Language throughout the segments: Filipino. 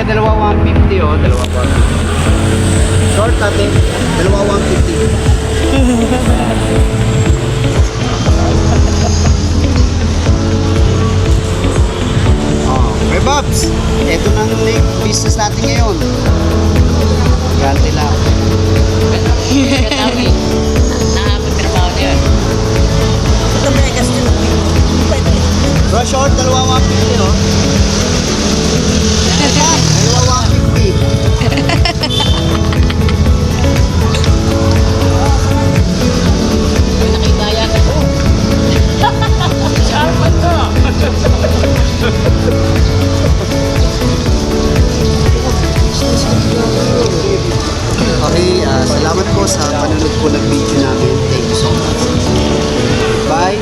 Ate, dalawa 150 oh. Dalawa po. Short ate, dalawa 150. Oh, okay, Babs. Ito na ang business natin ngayon. Gante lang. Katabi. Nakapagtrabaho niya. Ito short, dalawa 150 oh. Okay, ah, salamat po sa panonood po ng video namin. Thank you so much. Bye.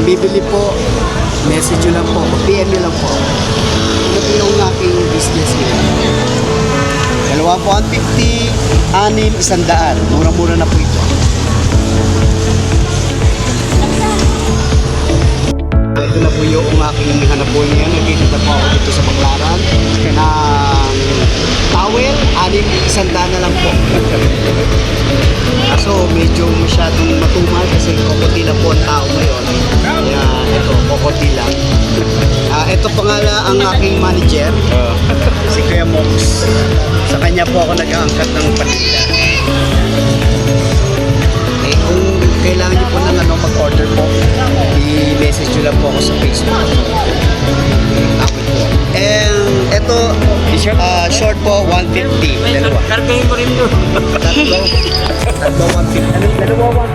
Bibili po, message nyo lang po. PM nyo lang po. Ano po yung aking business ngayon? Dalawa po ang 50, anim, isang daan. Mura-mura na po ito. Ito na po yung aking hanap po ngayon. Nagkikita po ako dito sa towel, anim, isang daan na lang po. Kaso medyo masyadong matumal kasi kokote lang po ang tao ngayon. Kaya ito, kokote lang. Ah, ito pa nga la- ang aking manager, si Kuya Mox. Sa kanya po ako nag-aangkat ng paninda. Eh, kung kailangan niyo po ng ano, mag-order po, i-message nyo lang po ako sa Facebook. Ah, short po, 150. Dalawa. Kargahin mo rin to. Tatlo. Tatlo 150. Ano, dalawa 150 po